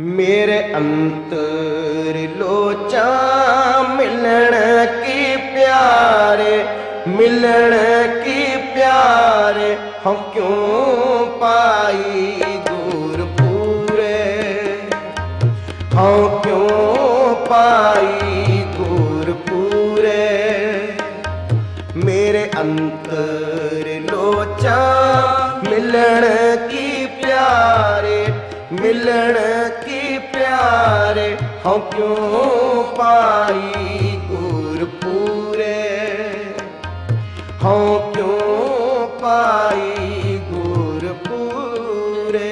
ਮੇਰੇ ਅੰਤਰ ਲੋਚਾ ਮਿਲਣ ਕੀ ਪਿਆਰੇ, ਮਿਲਣ ਕੀ ਪਿਆਰੇ? ਹਉ ਕਿਉਂ ਪਾਈ ਦੂਰ ਪੂਰੇ? ਹਉ ਕਿਉਂ ਪਾਈ ਦੂਰ ਪੂਰੇ? ਮੇਰੇ ਅੰਤਰ ਲੋਚਾ ਮਿਲਣ ਕੀ ਪਿਆਰੇ, ਮਿਲਣ ਹਉ ਕਿਉਂ ਪਾਈ ਗੁਰ ਪੂਰੇ ਹਉ ਕਿਉਂ ਪਾਈ ਗੁਰ ਪੂਰੇ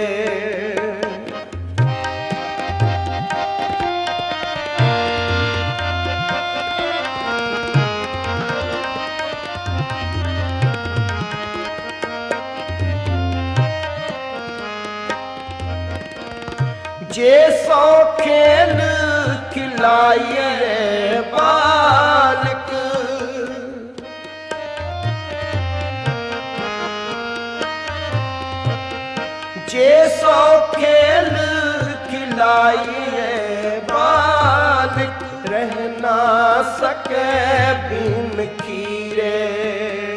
ਜੇ ਸੋ ਖੇਲ ਖਿਲਾਈਏ ਬਾਲਕ ਜੇ ਸੋ ਖੇਲ ਖਿਲਾਈਏ ਬਾਲਕ ਰਹਿ ਨਾ ਸਕੇ ਬਿਨ ਖੀਰੇ।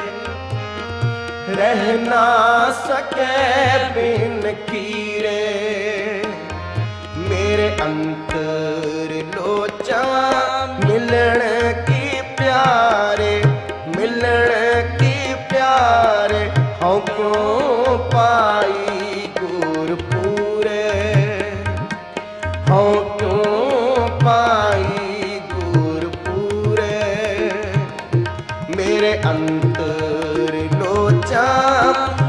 ਰਹਿ ਨਾ ਸਕੇ ਬਿਨ ਖੀਰੇ। ਮੇਰੇ ਅੰਤਰ ਪਾਈ ਗੁਰ ਪੂਰੇ ਹਉ ਕਿਉਂ ਪਾਈ ਗੁਰ ਮੇਰੇ ਅੰਤਰ ਲੋਚਾ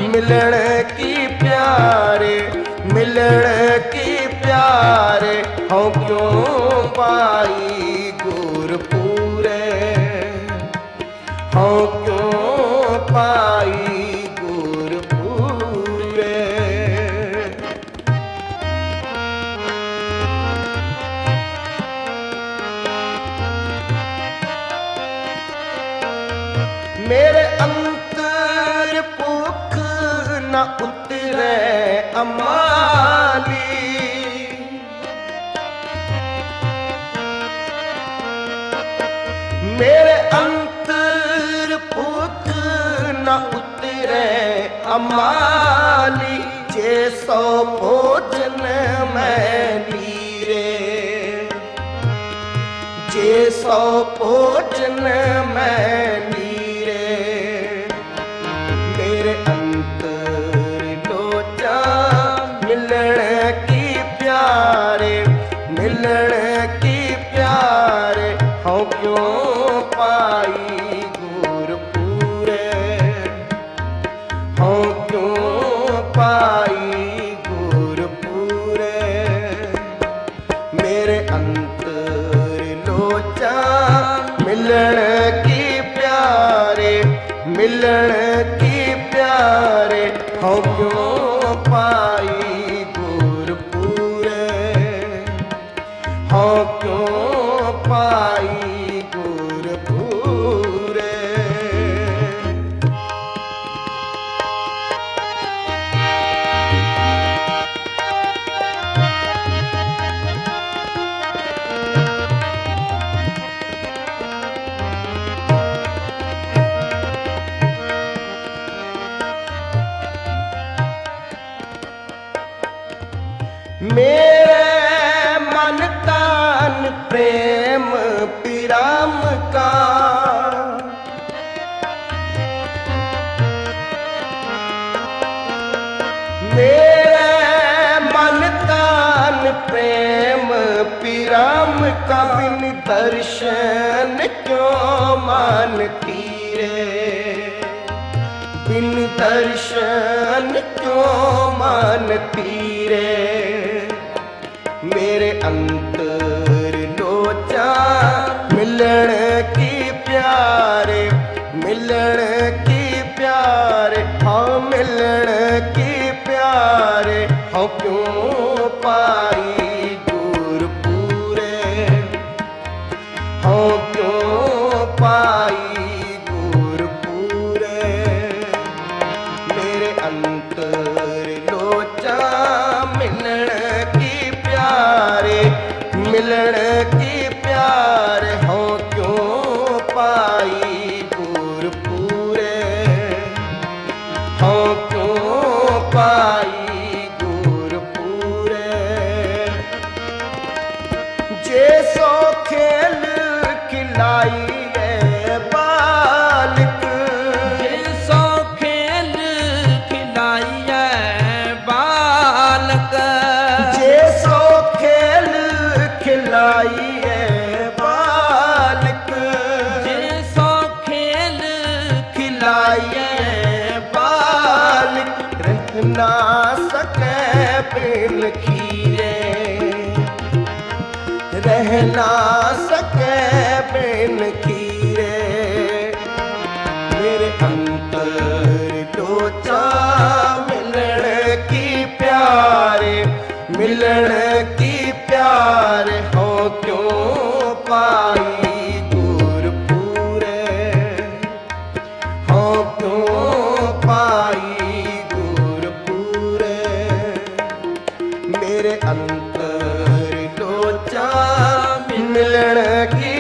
ਮਿਲਣ ਕੀ ਪਿਆਰੇ? ਮਿਲਣ ਕੀ ਪਿਆਰੇ? ਹਉ ਕਿਉਂ ਪਾਈ ਗੁਰ ਪੂਰੇ ਹਉ ਕਿਉਂ ਪਾਈ ਮੇਰੇ ਅੰਤਰ ਭੁੱਖ ਨਾ ਉਤਰੇ ਅਮਾਲੀ। ਮੇਰੇ ਅੰਤਰ ਭੁੱਖ ਨਾ ਉਤਰੇ ਅਮਾਲੀ। ਜੇ ਸੋ ਭੋਜਨ ਮੈਂ ਨੀਰੇ ਜੇ ਸੋ ਭੋਜਨ ਮੈਂ ਹਉ ਪਾਈ ਗੁਰ ਮੇਰੇ ਅੰਤਰ ਲੋਚਾ, ਮਿਲਣ ਕੀ ਪਿਆਰੇ, ਮਿਲਣ ਕੀ ਪਿਆਰੇ, ਹਉ ਕਿਉਂ ਪਾਈ ਪਿਰਮ ਕਾ ਬਿਨ ਦਰਸ਼ਨ ਕਿਉ ਮਨ ਤੀਰੇ ਬਿਨ ਦਰਸ਼ਨ ਕਿਉ ਮਨ ਤੀਰੇ ਮੇਰੇ ਅੰਤਰ ਲੋਚਾ ਮਿਲਣ ਕੀ ਪਿਆਰੇ? ਮਿਲਣ ਕੀ ਪਿਆਰੇ? ਹਾਂ Are? ਲਖੀਰੇ ਰਹਿ ਨਾ ਸਕੇ ਬਿਨ ਖੀਰੇ ਮੇਰੇ ਅੰਤਰ ਟੋਚਾ ਮਿਲਣ ਕੀ ਪਿਆਰੇ ਮਿਲਣ ਅੰਤਰ ਲੋਚਾ ਮਿਲਣ ਕੀ